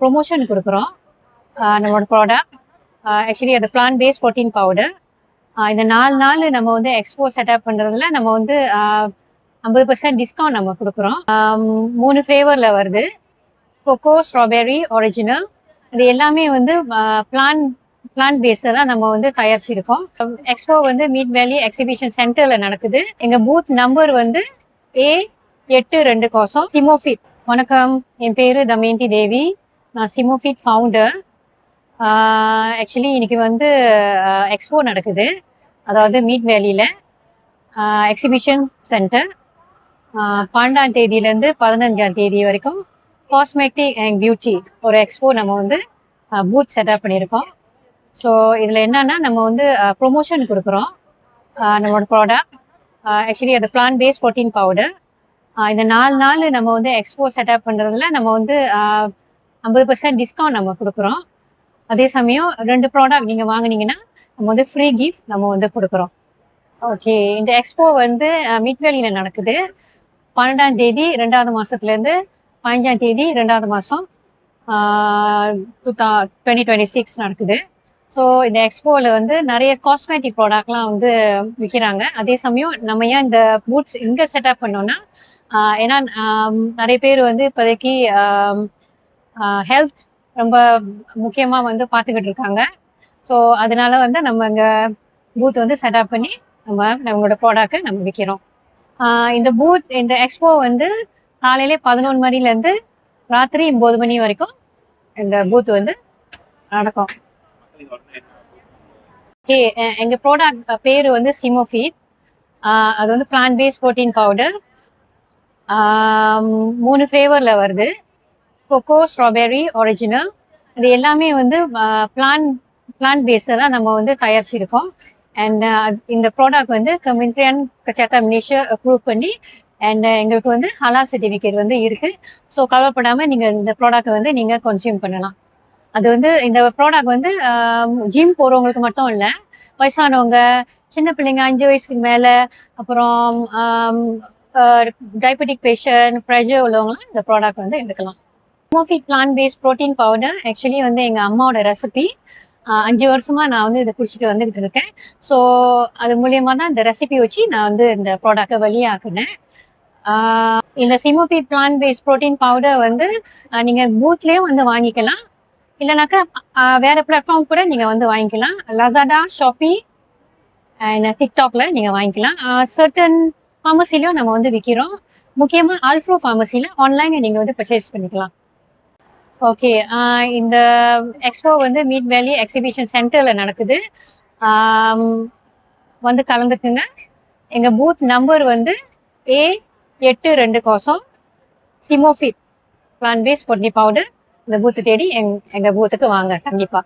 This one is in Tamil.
ப்ரொமோஷன் கொடுக்குறோம். நம்மளோட ப்ராடக்ட் ஆக்சுவலி அது பிளான் பேஸ் ப்ரோட்டீன் பவுடர் இந்த நாலு நாள் நம்ம வந்து எக்ஸ்போ செட்டப் பண்ணுறதுல நம்ம வந்து ஐம்பது பர்சன்ட் டிஸ்கவுண்ட் நம்ம கொடுக்குறோம். மூணு ஃப்ளேவரில் வருது. கொக்கோ ஸ்ட்ராபெரி ஒரிஜினல் இது எல்லாமே வந்து பிளான் பிளான் பேஸ்டில் தான் நம்ம வந்து தயாரிச்சிருக்கோம். எக்ஸ்போ வந்து மீட் வேலி எக்ஸிபிஷன் சென்டரில் நடக்குது. எங்கள் பூத் நம்பர் வந்து ஏ எட்டு ரெண்டு கோசம். சிமோஃபிட் வணக்கம். என் பேரு தமயந்தி தேவி. நான் சிமோஃபிட் ஃபவுண்டர் ஆக்சுவலி இன்னைக்கு வந்து எக்ஸ்போ நடக்குது. அதாவது மீட் வேலியில். எக்ஸிபிஷன் சென்டர் பன்னெண்டாம் தேதியிலேருந்து பதினஞ்சாம் தேதி வரைக்கும் காஸ்மெட்டிக் அண்ட் பியூட்டி ஒரு எக்ஸ்போ நம்ம வந்து பூத் செட்டப் பண்ணியிருக்கோம். ஸோ இதில் என்னன்னா நம்ம வந்து ப்ரொமோஷன் கொடுக்குறோம். நம்மளோட ப்ராடக்ட் ஆக்சுவலி அது பிளான் பேஸ் ப்ரோட்டீன் பவுடர் இந்த நாலு நாள் நம்ம வந்து எக்ஸ்போ செட்டப் பண்ணுறதுல நம்ம வந்து ஐம்பது பர்சன்ட் டிஸ்கவுண்ட் நம்ம கொடுக்குறோம். அதே சமயம் ரெண்டு ப்ராடக்ட் நீங்கள் வாங்குனீங்கன்னா நம்ம வந்து ஃப்ரீ கிஃப்ட் நம்ம வந்து கொடுக்குறோம். ஓகே இந்த எக்ஸ்போ வந்து மிட்வேலியில் நடக்குது. பன்னெண்டாம் தேதி ரெண்டாவது மாதத்துலேருந்து பதினஞ்சாம் தேதி ரெண்டாவது மாதம் to the twenty twenty six நடக்குது. ஸோ இந்த எக்ஸ்போவில் வந்து நிறைய காஸ்மெட்டிக் ப்ராடக்ட்லாம் வந்து விற்கிறாங்க அதே சமயம் நம்ம ஏன் இந்த பூட்ஸ் இங்கே செட்டப் பண்ணோம்னா ஏன்னா நிறைய பேர் வந்து இப்போதைக்கு ஹெல்த் ரொம்ப முக்கியமாக வந்து பார்த்துக்கிட்டு இருக்காங்க. ஸோ அதனால வந்து நம்ம இங்கே பூத் வந்து செட்டப் பண்ணி நம்ம நம்மளோட ப்ராடக்ட்டை நம்ம விற்கிறோம் இந்த பூத் இந்த எக்ஸ்போ வந்து காலையிலே பதினொன்று மணிலேருந்து ராத்திரி ஒம்பது மணி வரைக்கும் இந்த பூத் வந்து நடக்கும். ஓகே எங்கள் ப்ராடக்ட் பேர் வந்து சிமோஃபீட் அது வந்து பிளான் பேஸ் ப்ரோட்டீன் பவுடர் மூணு ஃப்ளேவரில் வருது. கொக்கோ ஸ்ட்ராபெரி ஒரிஜினல் இது எல்லாமே வந்து பிளான் பிளான் பேஸ்டில் தான் நம்ம வந்து தயாரிச்சிருக்கோம். அண்ட் இந்த ப்ராடக்ட் வந்து கமிட்ரியன் சட்டம் மினிஷர் அப்ரூவ் பண்ணி அண்ட் எங்களுக்கு வந்து ஹலால் சர்டிஃபிகேட் வந்து இருக்கு. ஸோ கவலைப்படாமல் நீங்கள் இந்த ப்ராடக்ட் வந்து நீங்கள் கன்சியூம் பண்ணலாம். அது வந்து இந்த ப்ராடக்ட் வந்து ஜிம் போகிறவங்களுக்கு மட்டும் இல்லை வயசானவங்க சின்ன பிள்ளைங்க அஞ்சு வயசுக்கு மேலே அப்புறம் டயபெட்டிக் பேஷண்ட் ப்ரெஷர் உள்ளவங்களாம் இந்த ப்ராடக்ட் வந்து எடுக்கலாம். Mofit plant based protein powder actually வந்து எங்கள் அம்மாவோட ரெசிபி அஞ்சு வருஷமா நான் வந்து இதை குடிச்சிட்டு வந்துகிட்டு இருக்கேன். ஸோ அது மூலியமா தான் இந்த ரெசிபி வச்சு நான் வந்து இந்த ப்ராடக்டை வெளியாக்குனேன். இந்த சிமோபி பிளான் பேஸ்ட் ப்ரோட்டீன் பவுடர் வந்து நீங்கள் நீங்க பூத்லேயும் வந்து வாங்கிக்கலாம். இல்லைனாக்கா வேற பிளாட்ஃபார்ம் கூட நீங்க வந்து வாங்கிக்கலாம். லசாடா ஷாப்பி அண்ட் டிக்டாக்ல நீங்க வாங்கிக்கலாம். சர்டன் ஃபார்மசிலையும் நம்ம வந்து விற்கிறோம் முக்கியமாக ஆல்ஃப்ரோ ஃபார்மசியில் ஆன்லைனில் நீங்கள் வந்து பர்ச்சேஸ் பண்ணிக்கலாம். ஓகே இந்த எக்ஸ்போ வந்து மீட் வேலி எக்ஸிபிஷன் சென்டரில் நடக்குது. வந்து கலந்துக்குங்க. எங்கள் பூத் நம்பர் வந்து ஏ எட்டு ரெண்டு கோசம் Simofit plant base protein powder இந்த பூத்து தேடி எங் எங்கள் பூத்துக்கு வாங்க கண்டிப்பாக